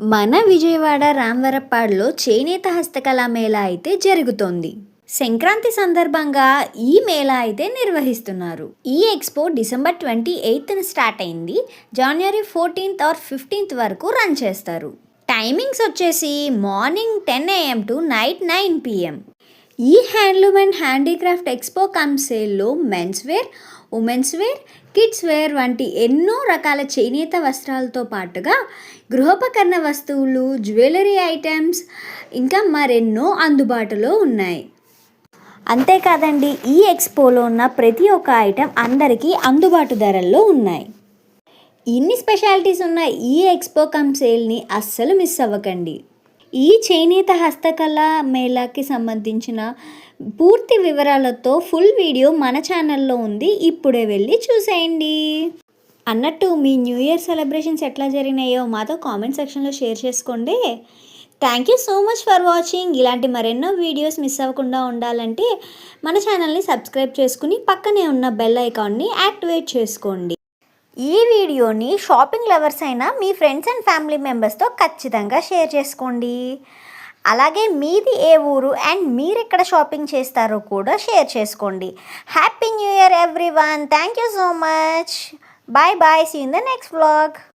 మన విజయవాడ రామవరప్పాడులో చేనేత హస్తకళా మేళా అయితే జరుగుతోంది. సంక్రాంతి సందర్భంగా ఈ మేళా అయితే నిర్వహిస్తున్నారు. ఈ ఎక్స్పో డిసెంబర్ ట్వంటీ ఎయిత్న స్టార్ట్ అయింది. జనవరి ఫోర్టీన్త్ ఆర్ ఫిఫ్టీన్త్ వరకు రన్ చేస్తారు. టైమింగ్స్ వచ్చేసి morning ten AM to night nine PM. ఈ handloom and handicraft expo come సేల్లో men's wear women's wear kids wear వంటి ఎన్నో రకాల చేనేత వస్త్రాలతో పాటుగా గృహోపకరణ వస్తువులు జ్యువెలరీ ఐటమ్స్ ఇంకా మరెన్నో అందుబాటులో ఉన్నాయి. అంతేకాదండి ఈ ఎక్స్పోలో ఉన్న ప్రతి ఒక్క ఐటెం అందరికీ అందుబాటు ధరల్లో ఉన్నాయి. ఇన్ని స్పెషాలిటీస్ ఉన్న ఈ ఎక్స్పో కమ్ సేల్ని అస్సలు మిస్ అవ్వకండి. ఈ చేనేత హస్తకళ మేళాకి సంబంధించిన పూర్తి వివరాలతో ఫుల్ వీడియో మన ఛానల్లో ఉంది. ఇప్పుడే వెళ్ళి చూసేయండి. అన్నట్టు మీ న్యూ ఇయర్ సెలబ్రేషన్స్ ఎట్లా జరిగినాయో మాతో కామెంట్ సెక్షన్లో షేర్ చేసుకోండి. Thank you so much for watching. ఇలాంటి మరెన్నో వీడియోస్ మిస్ అవ్వకుండా ఉండాలంటే మన ఛానల్ని సబ్స్క్రైబ్ చేసుకుని పక్కనే ఉన్న బెల్ ఐకాన్ని యాక్టివేట్ చేసుకోండి. ఈ వీడియోని షాపింగ్ లవర్స్ అయినా మీ ఫ్రెండ్స్ అండ్ ఫ్యామిలీ మెంబర్స్తో ఖచ్చితంగా షేర్ చేసుకోండి. అలాగే మీది ఏ ఊరు అండ్ మీరు ఎక్కడ షాపింగ్ చేస్తారో కూడా షేర్ చేసుకోండి. Happy new year everyone thank you so much. Bye bye. See in the next vlog.